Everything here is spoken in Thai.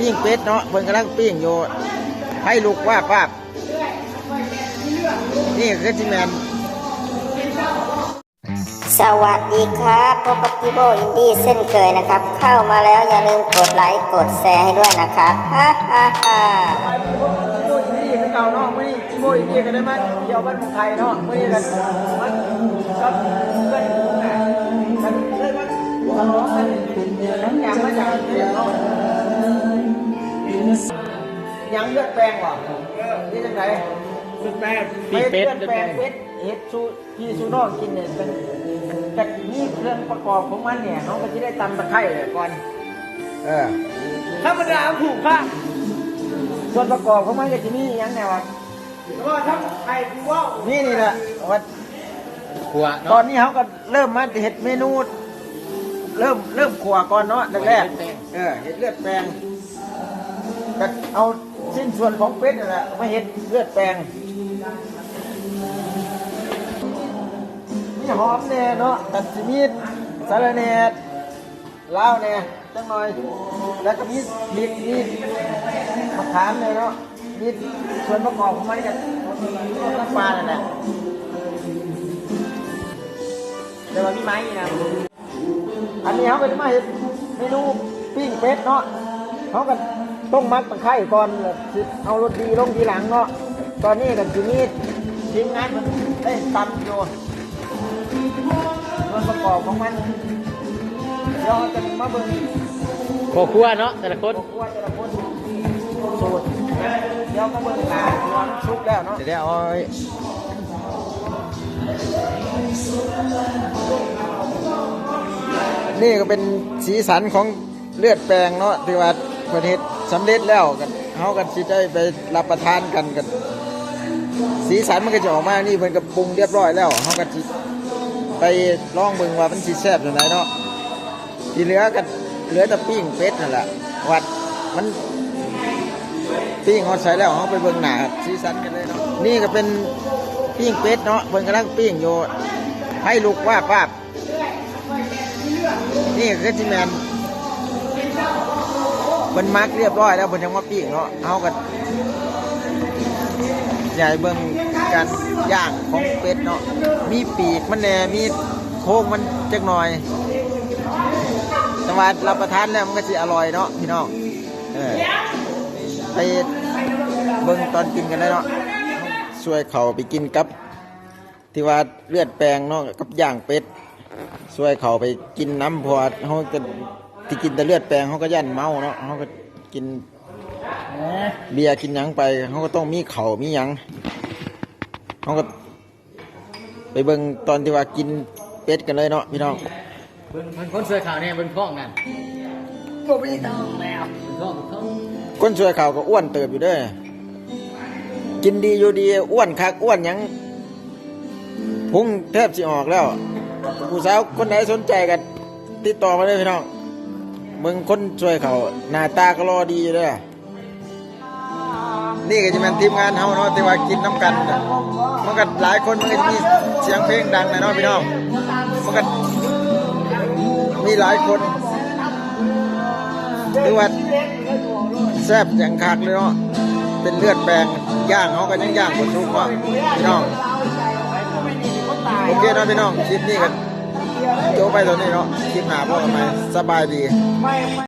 ปิ้งเป็ดเนาะเพิ่นกำลังปิ้งอยู่ให้ลูกว่าบว่าบนี่คือจิแมนสวัสดีครับพบกับพี่โบอินดี้เช่นเคยนะครับ เข้ามาแล้วอย่าลืมกดไลค์กดแชร์ให้ด้วยนะครับฮ่าฮ่าฮ่าโมยนี่คือเก่าเนาะมื่อนี้โมยนี่กันได้มาเที่ยวบ้านไทยเนาะมื่อนี้กันมันก็เพื่อนผมน่ะกันเลยมันหัวร้อนกันยังยางมาจากเรียนเนาะ ยังเลือดแปลงว่ะนี่จังไงเลือดแป้งเลือดแปลงเป็ดเฮ็ดชูพี่ชูน้องกินเนี่ยเป็นแต่นี่เครื่องประกอบของมันเนี่ยเขาก็จะได้ตำตะไคร้ก่อน เออธรรมดาถูกค่ะส่วนประกอบของมันก็จะมีอยังไงวะก็ทั้งไข่กูว่านี่นี่แหละว่าขวตอนนี้เขาก็เริ่มมาเห็ดเมนู เริ่มเริ่มขัวก่อนเนาะแรกๆเออเห็ดเลือดแปลงก็เอา สิ้นส่วนของเป็ดนั่นแหละมาเห็ดเลือดแปลงมีหอมแน่เนาะตัดสิมีสารแหน่ลาวแน่จังหน่อย แล้วก็มีบิดมีมะขามเนี่ยเนาะมีส่วนประกอบของมันกับน้ำปลาเนี่ยแหละเดี๋ยวมันมีไม้นะอันนี้เขาเป็นไมาเห็ดเมนูปิ้งเป็ดเนาะเขากัน ต้องมักตะไคร้ก่อนแล้วสิเอารสดีลงทีหลังเนาะตอนนี้กันทีนี้ทีมงานมันได้ตำอยู่ส่วนประกอบของมันเดี๋ยวเราจะมาเบิ่งขอครัวเนาะแต่ละคนครัวแต่ละคนสูตรเดี๋ยวมาเบิ่งหาตัวน้ำซุปแล้วเนาะเดี๋ยวเอาไว้นี่ก็เป็นสีสันของเลือดแปลงเนาะที่ว่าประเทศ สำเร็จแล้วกันเขากันสิได้ไปรับประทานกันกัน สีสันมันก็จะออกมานี่เพิ่นก็ปรุงเรียบร้อยแล้วเขาก็สิไปลองเบิ่งว่ามันสิแซ่บจังไดเนาะที่เหลือกันเหลือแต่ปิ้งเป็ดนั่นแหละวัดมันปิ้งเขาใส่แล้วเขาไปเบิ่งหนาสีสันกันเลยเนาะนี่ก็เป็นปิ้งเป็ดเนาะเพิ่นกำลังปิ้งอยู่ให้ลูกว่าบว่าบนี่คือจิแมน มันมักเรียบร้อยแล้วเพิ่นยังมาปิ้งเนาะเอากันใหญ่เบิ่งการย่างของเป็ดเนาะมีปีกมันแน่มีโค้งมันจักหน่อยจังหวัดรับประทานแล้วมันก็สิอร่อยเนาะพี่น้องเออไปเบิ่งตอนกินกันเลยเนาะช่วยเขาไปกินกับ ที่ว่าเลือดแปลงเนาะกับย่างเป็ดช่วยเขาไปกินน้ำพอเขาก็ ที่กินแต่เลือดแปลงเขาก็ยันเมาเนาะเขาก็กินเบียร์กินหยังไปเขาก็ต้องมีเขาวมีหยังเขาก็ ไปเบิ่งตอนที่ว่ากินเป็ดกันเลยเนาะพี่น้องเบิ่งมันคนเสื้อขาวเนี่ยเบิ่งข้องนั่นก็ไม่ต้องแล้วเบิ่งข้องเบิ่งข้องก้นช่วยข่าวก็อ้วนเติบอยู่เด้อกินดีอยู่ดีอ้วนคักอ้วนหยังพุงแทบสิออกแล้วผู้สาวคนไหนสนใจกันติดต่อมาเลยพี่น้อง มึงคนช่วยเขาหน้าตาก็รอดีอยู่เด้อนี่ก็จะเป็นทีมงานเฮาเนาะที่ว่ากินน้ำกันน่ะมันก็หลายคนมันก็จะมีเสียงเพลงดังนะเนาะพี่น้องมันก็มีหลายคนหรือว่าแซ่บอย่างคักเลยเนาะเป็นเลือดแปลงย่างเขาก็ยังย่างบนทุกเนาะพี่น้องโอเคเนาะพี่น้องคลิปนี้กัน โจบไปตอนนี้เนาะคลิปหน้าพ่อกันไหมสบายดี